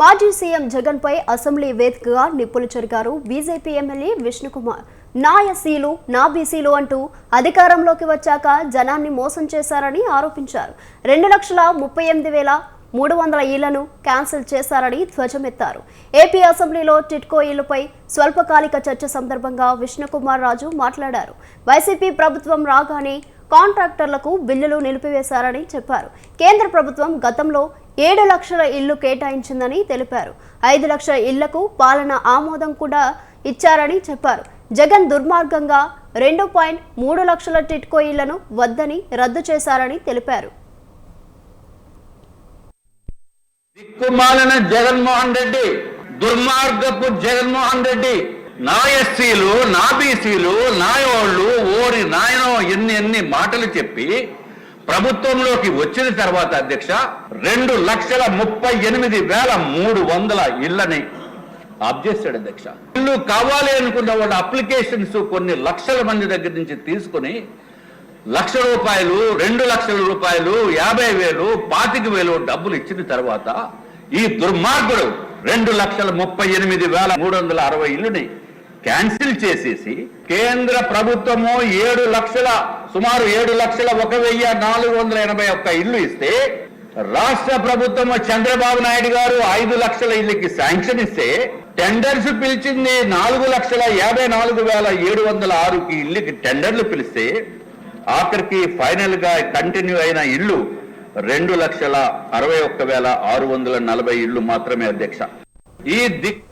మాజీ సీఎం జగన్ పై అసెంబ్లీ వేదికగా నిప్పులు చెరిగారు బీజేపీ ఎమ్మెల్యే విష్ణుకుమార్. నా ఎస్సీలు నా బీసీలు అంటూ అధికారంలోకి వచ్చాక జనాన్ని మోసం చేశారని ఆరోపించారు. రెండు లక్షల ముప్పై ఎనిమిది వేల మూడు వందల ఇళ్ళను క్యాన్సిల్ చేశారని ధ్వజమెత్తారు. ఏపీ అసెంబ్లీలో టిట్కో ఇళ్ళపై స్వల్పకాలిక చర్చ సందర్భంగా విష్ణుకుమార్ రాజు మాట్లాడారు. వైసీపీ ప్రభుత్వం రాగానే కాంట్రాక్టర్లకు బిల్లులు నిలిపివేశారని చెప్పారు. కేంద్ర ప్రభుత్వం గతంలో ఏడు లక్షల ఇల్లు కేటాయించిందని తెలిపారు. ఐదు లక్షల ఇళ్ళకు పాలన ఆమోదం కూడా ఇచ్చారని చెప్పారు. జగన్ దుర్మార్గంగా రెండు పాయింట్ మూడు లక్షల టిట్కో ఇళ్ళను వద్దని రద్దు చేశారని తెలిపారు. దిక్కుమాలిన జగన్మోహన్ రెడ్డి దుర్మార్గపు జగన్మోహన్ రెడ్డి నా ఎస్సీలు నా బీసీలు నాయోళ్ళు ఓరి నాయనో ఎన్ని ఎన్ని మాటలు చెప్పి ప్రభుత్వంలోకి వచ్చిన తర్వాత అధ్యక్ష రెండు లక్షల ముప్పై ఎనిమిది వేల మూడు వందల ఇళ్ళని చేశాడు అధ్యక్ష. ఇల్లు కావాలి అనుకున్న వాళ్ళ అప్లికేషన్స్ కొన్ని లక్షల మంది దగ్గర నుంచి తీసుకుని లక్ష రూపాయలు రెండు లక్షల రూపాయలు యాభై వేలు పాతిక వేలు డబ్బులు ఇచ్చిన తర్వాత ఈ దుర్మార్గుడు రెండు లక్షల ముప్పై ఎనిమిది వేల మూడు వందల అరవై ఇల్లుని క్యాన్సిల్ చేసేసి కేంద్ర ప్రభుత్వము ఏడు లక్షల సుమారు ఏడు లక్షల ఒక వెయ్యి నాలుగు వందల ఎనభై ఒక్క ఇల్లు ఇస్తే రాష్ట్ర ప్రభుత్వము చంద్రబాబు నాయుడు గారు ఐదు లక్షల ఇళ్ళకి శాంక్షన్ ఇస్తే టెండర్స్ పిలిచింది నాలుగు లక్షల యాభై నాలుగు వేల ఏడు వందల ఆరుకి ఇల్లుకి టెండర్లు పిలిస్తే ఆఖరికి ఫైనల్గా కంటిన్యూ అయిన ఇల్లు రెండు లక్షల అరవై ఒక్క వేల ఆరు వందల నలభై ఇల్లు మాత్రమే అధ్యక్ష. ఈ దిక్